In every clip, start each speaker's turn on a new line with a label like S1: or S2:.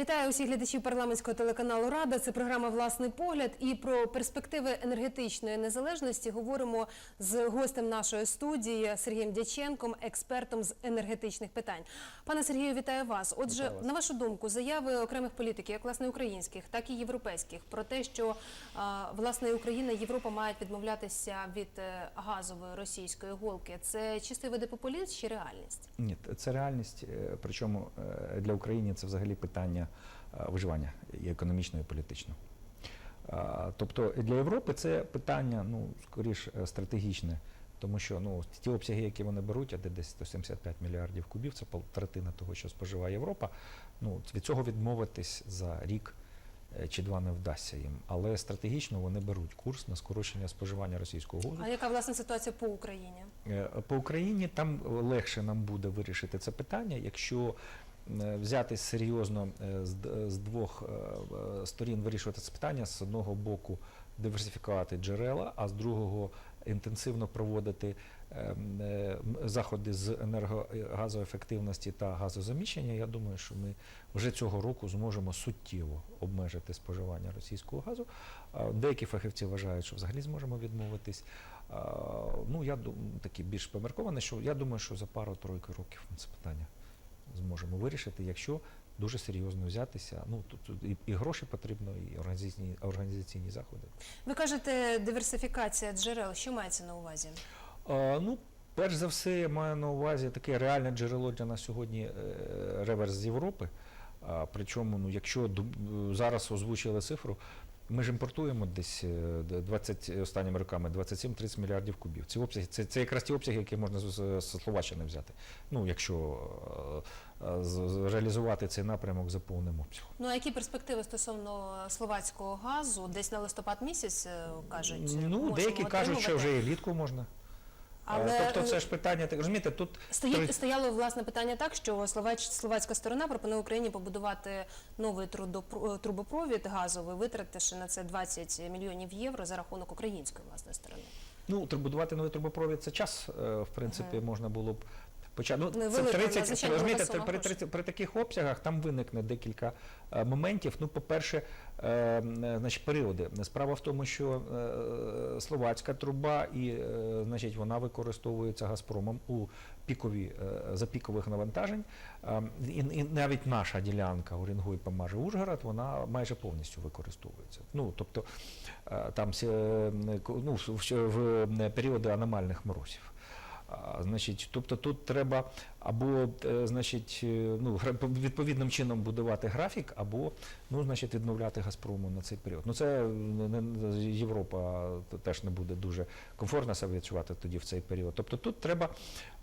S1: Вітаю усіх глядачів парламентського телеканалу Рада. Це програма Власний погляд. І про перспективи енергетичної незалежності говоримо з гостем нашої студії Сергієм Дяченком, експертом з енергетичних питань. Пане Сергію, вітаю вас. Отже,
S2: Вітаю вас.
S1: на вашу думку, заяви окремих політиків, як власне українських, так і європейських, про те, що власне Україна і Європа мають відмовлятися від е, газової російської голки. Це чистий види популізм чи реальність?
S2: Ні, це реальність. е, Причому е, для України це взагалі питання виживання і економічного, і політичного. А, Тобто для Європи це питання, ну, скоріш е, стратегічне, тому що ну, ті обсяги, які вони беруть, а де десь 175 мільярдів кубів, це третина того, що споживає Європа. Ну, від цього відмовитись за рік е, чи два не вдасться їм. Але стратегічно вони беруть курс на скорочення споживання російського газу.
S1: А яка власне ситуація по Україні?
S2: Е, По Україні там легше нам буде вирішити це питання, якщо е, взяти серйозно е, з двох е, сторін вирішувати це питання, з одного боку диверсифікувати джерела, а з другого інтенсивно проводити е, м, е, м, заходи з енергогазоефективності та газозаміщення. Я думаю, що ми вже цього року зможемо суттєво обмежити споживання російського газу. Деякі фахівці вважають, що взагалі зможемо відмовитись. Ну, я дум- такий більш поміркований, що я думаю, що за пару-тройку років це питання зможемо вирішити, якщо дуже серйозно взятися. Ну тут, і, і гроші потрібно, і організаційні, організаційні заходи.
S1: Ви кажете, диверсифікація джерел. Що мається на увазі?
S2: А, ну, перш за все, я маю на увазі таке реальне джерело для нас сьогодні е, реверс з Європи. А, причому, ну, якщо ду- зараз озвучили цифру, ми ж імпортуємо десь е, 20 останніми роками 27-30 мільярдів кубів. Ці обсяги, це, це якраз ті обсяги, які можна з, з- з Словаччини взяти. Ну, якщо е, е, з- з- реалізувати цей напрямок за повним обсягом.
S1: Ну а які перспективи стосовно словацького газу? Десь на листопад місяць е, кажуть.
S2: Ну, деякі кажуть, що вже і влітку можна.
S1: Але
S2: Е, тобто, це
S1: е,
S2: ж питання, так розумієте, тут
S1: Стоїть, стояло власне питання так, що словач, словацька сторона пропонує Україні побудувати новий трудопро- трубопровід газовий, витративши на це 20 мільйонів євро за рахунок української власної сторони.
S2: Ну, будувати новий трубопровід це час, е, в принципі, можна було б почати. Ну, це
S1: Невелика,
S2: 30,
S1: надзвичайно
S2: розумієте,
S1: сума
S2: при,
S1: грошей.
S2: 30 при таких обсягах там виникне декілька е, моментів. Ну, по-перше, е, значить, періоди. Справа в тому, що е, словацька труба, і е, значить, вона використовується Газпромом у пікові, е, за пікових навантажень. Е, і, і навіть наша ділянка Орінгой помаже Ужгород, вона майже повністю використовується. Ну, тобто е, там е, ну, в, в, в періоди аномальних морозів. Значить, тобто тут треба або е, значить, е, ну, відповідним чином будувати графік, або ну, значить, відмовляти Газпрому на цей період. Ну це не- Європа теж не буде дуже комфортно себе відчувати тоді в цей період. Тобто тут треба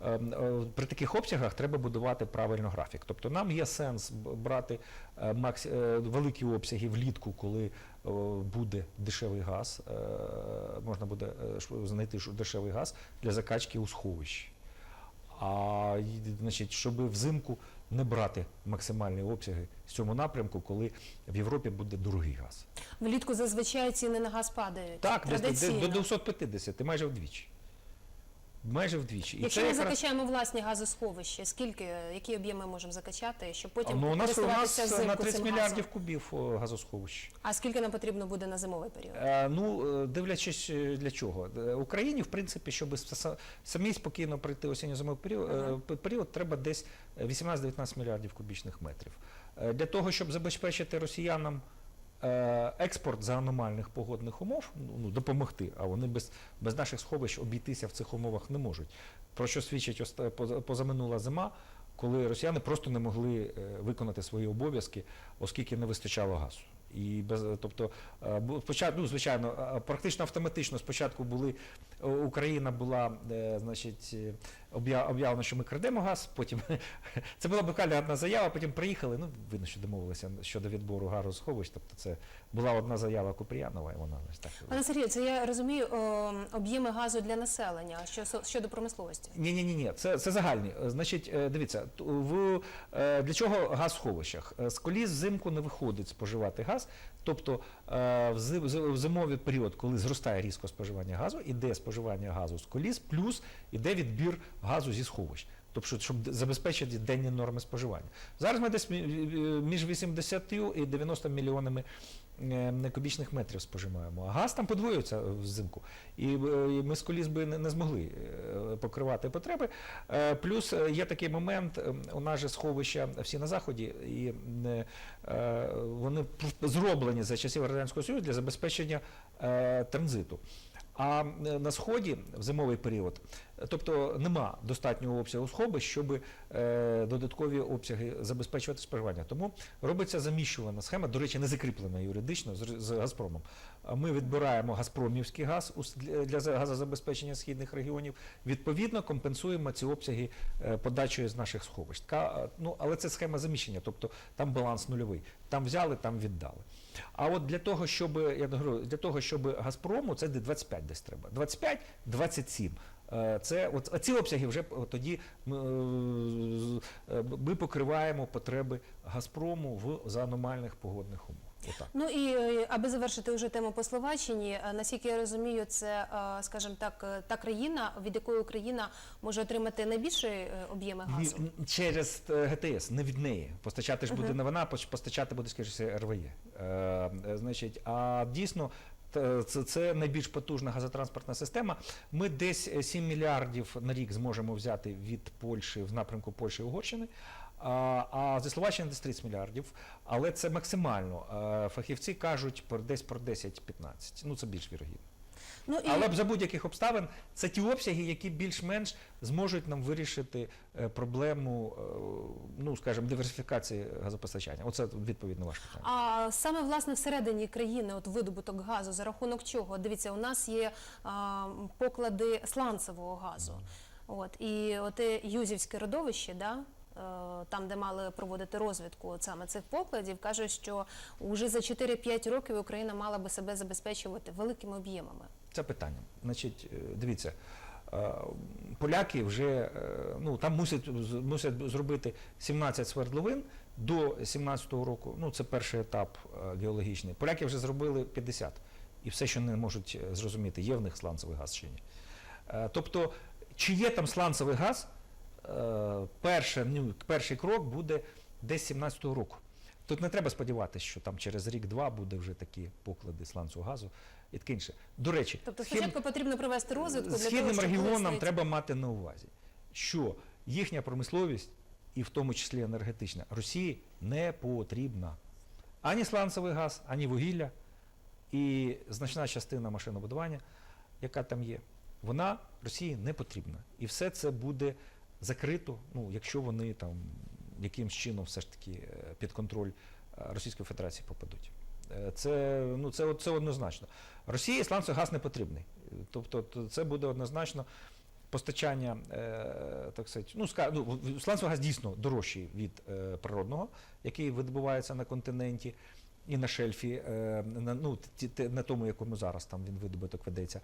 S2: е, е, при таких обсягах треба будувати правильно графік. Тобто нам є сенс брати е, макс, е, великі обсяги влітку, коли е, буде дешевий газ, е, можна буде е, знайти дешевий газ для закачки у сховищі. А значить, щоб взимку не брати максимальні обсяги з цьому напрямку, коли в Європі буде дорогий газ.
S1: Влітку зазвичай ціни на газ падають.
S2: Так, десь до 250, майже вдвічі. Майже вдвічі. І
S1: Якщо
S2: це
S1: ми
S2: якраз-
S1: закачаємо власні газосховища, скільки, які об'єми можемо закачати, щоб потім
S2: ну, у нас, у
S1: користуватися
S2: нас
S1: взимку
S2: на 30
S1: цим
S2: мільярдів
S1: газом?
S2: кубів о, газосховищ.
S1: А скільки нам потрібно буде на зимовий період?
S2: Е, Ну, е, дивлячись е, для чого. Е, Україні, в принципі, щоб са- самій спокійно пройти осінньо-зимовий період, е, п- період, треба десь 18-19 мільярдів кубічних метрів. Е, Для того, щоб забезпечити росіянам е, експорт за аномальних погодних умов, ну, ну, допомогти, а вони без, без наших сховищ обійтися в цих умовах не можуть. Про що свідчить позаминула зима, коли росіяни просто не могли е, виконати свої обов'язки, оскільки не вистачало газу. І без, тобто, е, спочатку, ну, звичайно, е, практично автоматично спочатку були е, Україна була, е, значить, е, об'явлено, що ми крадемо газ. Потім це була буквально одна заява. Потім приїхали. Ну видно, що домовилися щодо відбору газосховищ. Тобто, це була одна заява Купріянова, і вона ось так.
S1: Пане Сергію, це я розумію об'єми газу для населення. Що щодо промисловості?
S2: Ні, ні, ні, ні, це, це загальні. Значить, е, дивіться, в е, для чого газ в сховищах? Е, З коліс взимку не виходить споживати газ. Тобто е, в зимовий період, коли зростає різко споживання газу, іде споживання газу з коліс, плюс іде відбір газу зі сховищ. Тобто, щоб забезпечити денні норми споживання. Зараз ми десь між 80 і 90 мільйонами е, кубічних метрів спожимаємо, А газ там подвоюється взимку. І е, ми з коліс би не, не змогли е, покривати потреби. Е, Плюс є такий момент, у нас же сховища всі на заході, і вони зроблені за часів Радянського Союзу для забезпечення транзиту. А е, на сході в зимовий період, тобто нема достатнього обсягу сховищ, щоб е, додаткові обсяги забезпечувати споживання. Тому робиться заміщувана схема, до речі, не закріплена юридично з, Газпромом. Ми відбираємо Газпромівський газ для, газозабезпечення східних регіонів. Відповідно, компенсуємо ці обсяги е, подачею з наших сховищ. Ну, але це схема заміщення, тобто там баланс нульовий. Там взяли, там віддали. А от для того, щоб я говорю, для того, щоб Газпрому, це де 25 десь треба. 25, 27. Е, Це от ці обсяги вже тоді ми, е, е, ми покриваємо потреби Газпрому в за аномальних погодних умовах. Отак.
S1: Ну і е, аби завершити вже тему по Словаччині, е, наскільки я розумію, це, е, скажімо так, та країна, від якої Україна може отримати найбільші об'єми газу.
S2: Через ГТС, не від неї. Постачати ж буде не вона, постачати буде, скажімо, РВЄ. Значить, а дійсно. Це, це найбільш потужна газотранспортна система. Ми десь е, 7 мільярдів на рік зможемо взяти від Польщі в напрямку Польщі і Угорщини, а, зі Словаччини десь 30 мільярдів. Але це максимально. Е, Фахівці кажуть десь про 10-15. Ну це більш вірогідно.
S1: Ну і
S2: Але за будь-яких обставин це ті обсяги, які більш-менш зможуть нам вирішити е, проблему, е, ну скажімо, диверсифікації газопостачання. Оце відповідь на ваше питання.
S1: А саме власне всередині країни, от видобуток газу, за рахунок чого? Дивіться, у нас є а, поклади сланцевого газу. От і оте Юзівське родовище, да. Е, Там, де мали проводити розвідку саме цих покладів, кажуть, що вже за 4-5 років Україна мала би себе забезпечувати великими об'ємами.
S2: Це питання. Значить, е, дивіться, е, поляки вже ну там мусять мусять зробити 17 свердловин до 17-го року. Ну це перший етап геологічний. Поляки вже зробили 50. І все, що не можуть зрозуміти, є в них сланцевий газ чи ні. Тобто, чи є там сланцевий газ, перше, ну, перший крок буде десь 17-го року. Тут не треба сподіватися, що там через рік-два буде вже такі поклади сланцевого газу і таке інше. До речі,
S1: Тобто
S2: схід-
S1: спочатку потрібно провести розвідку для того,
S2: східним
S1: щоб
S2: регіонам
S1: вияснити-
S2: треба мати на увазі, що їхня промисловість, і в тому числі енергетична, Росії не потрібна. Ані сланцевий газ, ані вугілля, і значна частина машинобудування, яка там є, вона Росії не потрібна. І все це буде закрито, ну, якщо вони там якимсь чином все ж таки е, під контроль е, Російської Федерації попадуть. Е, Це, ну, це, це однозначно. Росії сланцевий газ не потрібний. Тобто це буде однозначно постачання, так сказати, ну, ну, сланцевий газ дійсно дорожчий від природного, який видобувається на континенті і на шельфі, е, на, ну, на тому, якому зараз там він видобуток ведеться.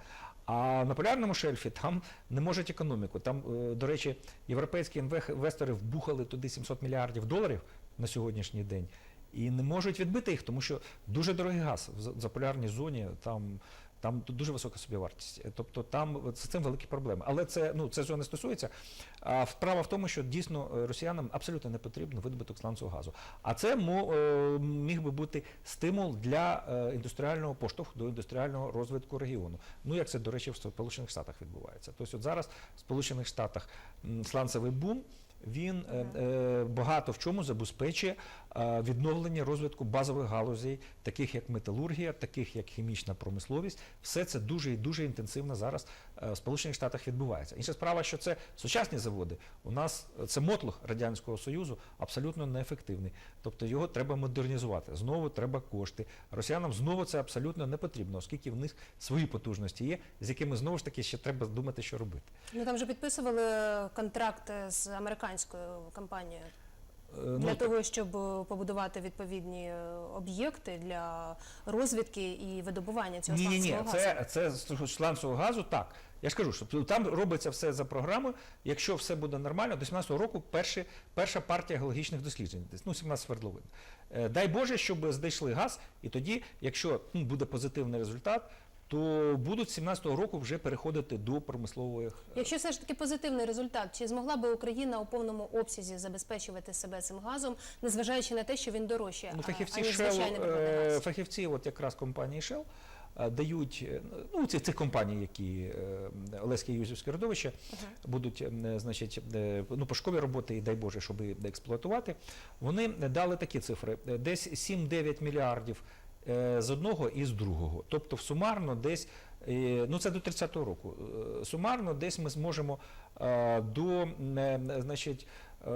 S2: А на полярному шельфі там не можуть економіку. Там, е, до речі, європейські інвестори вбухали туди 700 мільярдів доларів на сьогоднішній день. І не можуть відбити їх, тому що дуже дорогий газ в заполярній зоні, там, там дуже висока собівартість. Е, Тобто там з цим великі проблеми. Але це, ну, це цього не стосується. А справа в тому, що дійсно е, росіянам абсолютно не потрібен видобуток сланцевого газу. А це е, міг би бути стимул для індустріального поштовху до індустріального розвитку регіону. Ну як це, до речі, в Сполучених Штатах відбувається. Тобто от зараз в Сполучених Штатах сланцевий бум. Він е, багато в чому забезпечує відновлення розвитку базових галузей, таких як металургія, таких як хімічна промисловість. Все це дуже і дуже інтенсивно зараз е, в Сполучених Штатах відбувається. Інша справа, що це сучасні заводи. У нас е, це мотлох радянського союзу абсолютно неефективний. Тобто його треба модернізувати. Знову треба кошти. Росіянам знову це абсолютно не потрібно, оскільки в них свої потужності є, з якими знову ж таки ще треба думати, що робити.
S1: Ну там вже підписували контракт з американською компанією.
S2: Е,
S1: Для
S2: ну,
S1: того, щоб е, побудувати відповідні е, об'єкти для розвідки і видобування цього
S2: Ні, ні, ні,
S1: сланцевого газу.
S2: це, це сланцевого газу так. Я ж кажу, що там робиться все за програмою. Якщо все буде нормально, до 17-го року перші, перша партія геологічних досліджень, десь, ну 17 свердловин. Дай Боже, щоб знайшли газ, і тоді, якщо ну, буде позитивний результат, то будуть з 17-го року вже переходити до промислових е,
S1: Якщо все ж таки позитивний результат, чи змогла би Україна у повному обсязі забезпечувати себе цим газом, незважаючи на те, що він дорожче,
S2: Ну, фахівці
S1: аніж
S2: Shell,
S1: звичайний
S2: е,
S1: газ?
S2: фахівці, от якраз компанії Shell, е, дають ну цих, цих компаній, які Олеське Юзівське родовище будуть е, значить, е, ну, пошукові роботи, і дай Боже, щоб їх експлуатувати. Вони дали такі цифри: десь 7-9 мільярдів з одного і з другого. Тобто, сумарно десь. е, Ну, це до 30-го року. Е, Сумарно десь ми зможемо е, до е, значить, е,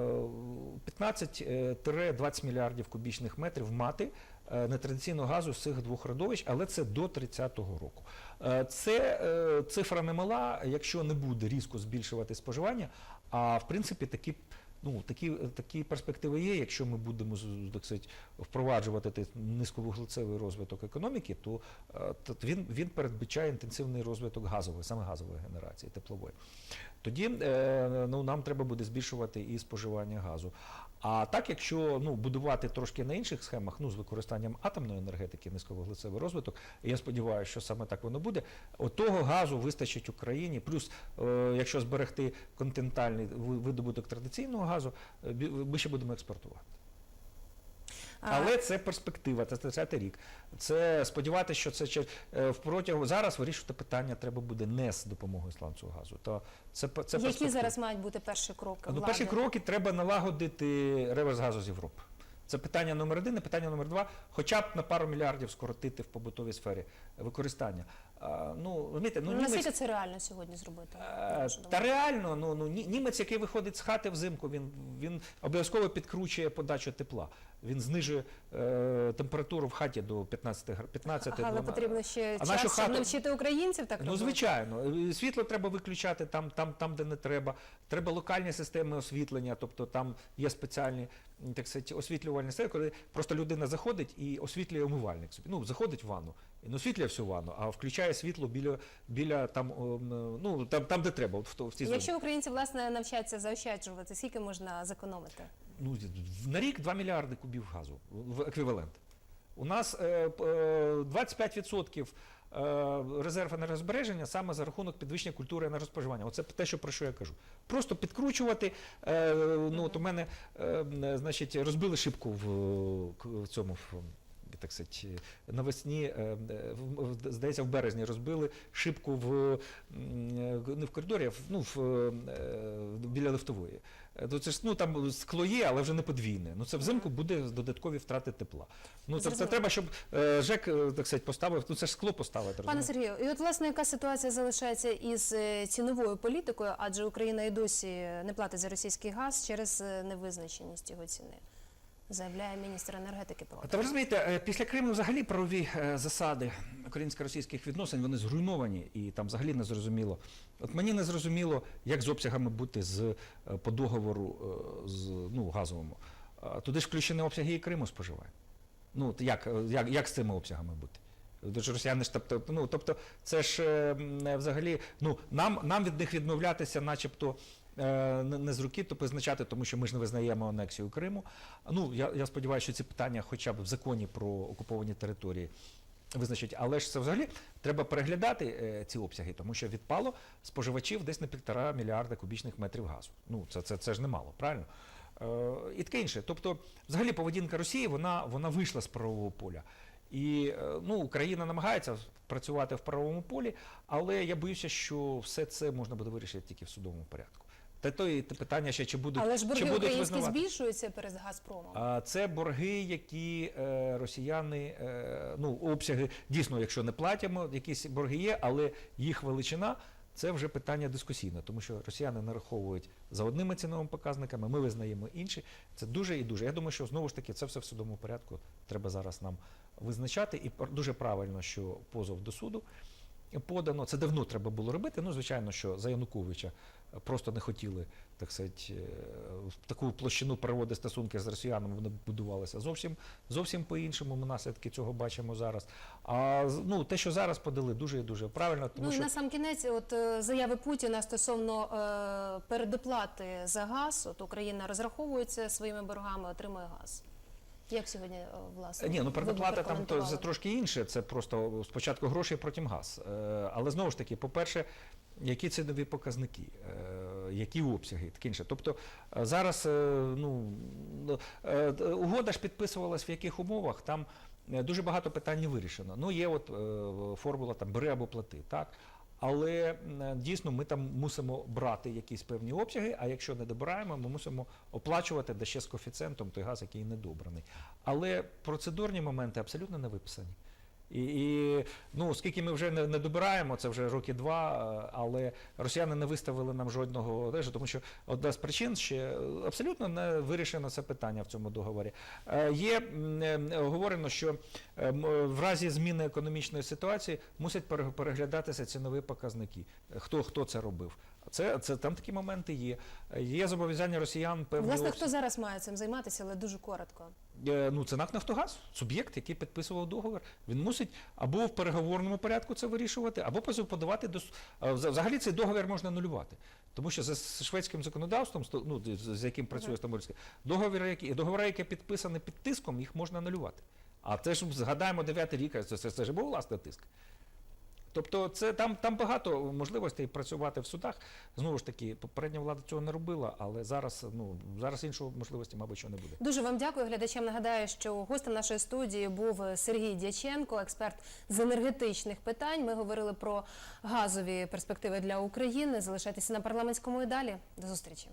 S2: 15-20 мільярдів кубічних метрів мати е, нетрадиційного газу з цих двох родовищ, але це до 30-го року. Е, Це е, цифра немала, якщо не буде різко збільшувати споживання, а в принципі такі. Ну, такі, такі перспективи є. Якщо ми будемо так сказати, впроваджувати низьковуглецевий розвиток економіки, то, е, то він, він передбачає інтенсивний розвиток газової, саме газової генерації, теплової. Тоді е, ну, нам треба буде збільшувати і споживання газу. А так, якщо ну, будувати трошки на інших схемах, ну, з використанням атомної енергетики, низьковуглецевий розвиток, я сподіваюся, що саме так воно буде, от того газу вистачить Україні. Плюс, е, якщо зберегти континентальний видобуток традиційного газу, е, ми ще будемо експортувати. Але це перспектива, це 30 рік. Це сподіватися, що це е, впротягом зараз вирішувати питання треба буде не з допомогою сланцевого газу. То це це
S1: Які зараз мають бути перші кроки?
S2: Ну,
S1: влади?
S2: перші кроки треба налагодити реверс газу з Європи. Це питання номер один, і питання номер два, хоча б на пару мільярдів скоротити в побутовій сфері використання. Ну, розумієте, ну,
S1: Ну,
S2: німець,
S1: наскільки це реально сьогодні зробити?
S2: Е, Та реально, ну, ну ні- німець, який виходить з хати взимку, він, він обов'язково підкручує подачу тепла. Він знижує е, температуру в хаті до 15 гра- 15
S1: Але
S2: 12.
S1: потрібно ще
S2: А
S1: час,
S2: нашу
S1: щоб
S2: хату-
S1: навчити українців так
S2: Ну,
S1: робити?
S2: звичайно, світло треба виключати там, там, там, де не треба. Треба локальні системи освітлення, тобто там є спеціальні м, так сказати, освітлювальні системи, коли просто людина заходить і освітлює умивальник собі. Ну, заходить в ванну, і не освітлює всю ванну, а включає світло біля, біля там, о, м, ну, там, там, де треба, от в, то- в цій зоні.
S1: Якщо українці власне навчаться заощаджувати, скільки можна зекономити?
S2: Ну, на рік 2 мільярди кубів газу в еквівалент. У нас е, п- е, 25% е, резерв енергозбереження саме за рахунок підвищення культури енергоспоживання. Оце те, що про що я кажу. Просто підкручувати. Е, ну, от у мене е, значить, розбили шибку в, цьому. Так сказати, навесні, е, здається, в березні розбили шибку в е, не в коридорі, а в, ну, в, е, біля лифтової. Е, То це ж ну там скло є, але вже не подвійне. Ну це взимку буде додаткові втрати тепла. Ну це,
S1: Зрозуміло.
S2: треба, щоб е, ЖЕК, е, так сказати, поставив. Ну це ж скло поставити.
S1: Пане
S2: розумієте?
S1: Сергію, і от власне яка ситуація залишається із е, ціновою політикою, адже Україна і досі не платить за російський газ через е, невизначеність його ціни, заявляє міністр енергетики про
S2: Та ви розумієте, е, після Криму взагалі правові е, засади українсько-російських відносин вони зруйновані і там взагалі не зрозуміло. От мені не зрозуміло, як з обсягами бути з е, по договору з ну газовому. Туди ж включені обсяги і Криму споживає. Ну як, як, як з цими обсягами бути? Де росіяни ж тобто, ну тобто, це ж взагалі, ну нам, нам від них відмовлятися, начебто. Е, Не з руки, то позначати, тому що ми ж не визнаємо анексію Криму. Ну я, я сподіваюся, що ці питання, хоча б в законі про окуповані території, визначать. Але ж це взагалі треба переглядати е, ці обсяги, тому що відпало споживачів десь на півтора мільярда кубічних метрів газу. Ну це, це, це ж немало, правильно? Е, і таке інше. Тобто, взагалі, поведінка Росії вона, вона вийшла з правового поля. І ну, Україна намагається працювати в правовому полі, але я боюся, що все це можна буде вирішити тільки в судовому порядку. Та то і те питання ще чи будуть
S1: Але ж
S2: чи
S1: борги
S2: будуть
S1: українські
S2: визнавати.
S1: збільшуються перед Газпромом.
S2: А це борги, які е, росіяни, е, ну обсяги дійсно, якщо не платимо, якісь борги є, але їх величина це вже питання дискусійне, тому що росіяни нараховують за одними ціновими показниками, ми визнаємо інші. Це дуже і дуже. Я думаю, що знову ж таки це все в судовому порядку треба зараз нам визначати. І дуже правильно, що позов до суду подано. Це давно треба було робити. Ну, звичайно, що за Януковича просто не хотіли, так сказати, е, таку площину проводити стосунки з росіянами. Вони будувалися зовсім зовсім по-іншому. Ми наслідки цього бачимо зараз. А ну, те, що зараз подали, дуже і дуже правильно, тому
S1: Ну і
S2: що
S1: на сам кінець, от е, заяви Путіна стосовно е, передоплати за газ, от Україна розраховується своїми боргами, отримує газ. Як сьогодні е, власне?
S2: Ні, ну передоплата там то, це трошки інше. Це просто спочатку гроші, потім газ. Е, Але знову ж таки, по-перше, які цінові показники, е, які обсяги, таке інше. Тобто зараз ну, угода ж підписувалась в яких умовах, там дуже багато питань не вирішено. Ну, є от е, формула там бери або плати, так? Але дійсно ми там мусимо брати якісь певні обсяги, а якщо не добираємо, ми мусимо оплачувати де ще з коефіцієнтом той газ, який недобраний. Але процедурні моменти абсолютно не виписані. І, і ну, оскільки ми вже не, не добираємо, це вже роки два, е, але росіяни не виставили нам жодного одежу, тому що одна з причин ще е, абсолютно не вирішено це питання в цьому договорі. Е, Є е, говорено, що е, в разі зміни економічної ситуації мусять переглядатися цінові показники. Е, Хто, хто це робив? Це, це там такі моменти є. Е, Є зобов'язання росіян певні
S1: Власне,
S2: обсяги-
S1: хто зараз має цим займатися, але дуже коротко.
S2: Е, Ну, це НАК Нафтогаз, суб'єкт, який підписував договір. Він мусить або в переговорному порядку це вирішувати, або подавати до с- взагалі цей договір можна нулювати. Тому що за шведським законодавством, ну, з з яким працює Стамбульське, договори, які договори, які підписані під тиском, їх можна нулювати. А це ж згадаємо 9 рік, це, це, це ж був власний тиск. Тобто це там, там багато можливостей працювати в судах. Знову ж таки, попередня влада цього не робила, але зараз, ну, зараз іншої можливості, мабуть, що не буде.
S1: Дуже вам дякую. Глядачам нагадаю, що гостем нашої студії був Сергій Дяченко, експерт з енергетичних питань. Ми говорили про газові перспективи для України. Залишайтеся на парламентському і далі. До зустрічі.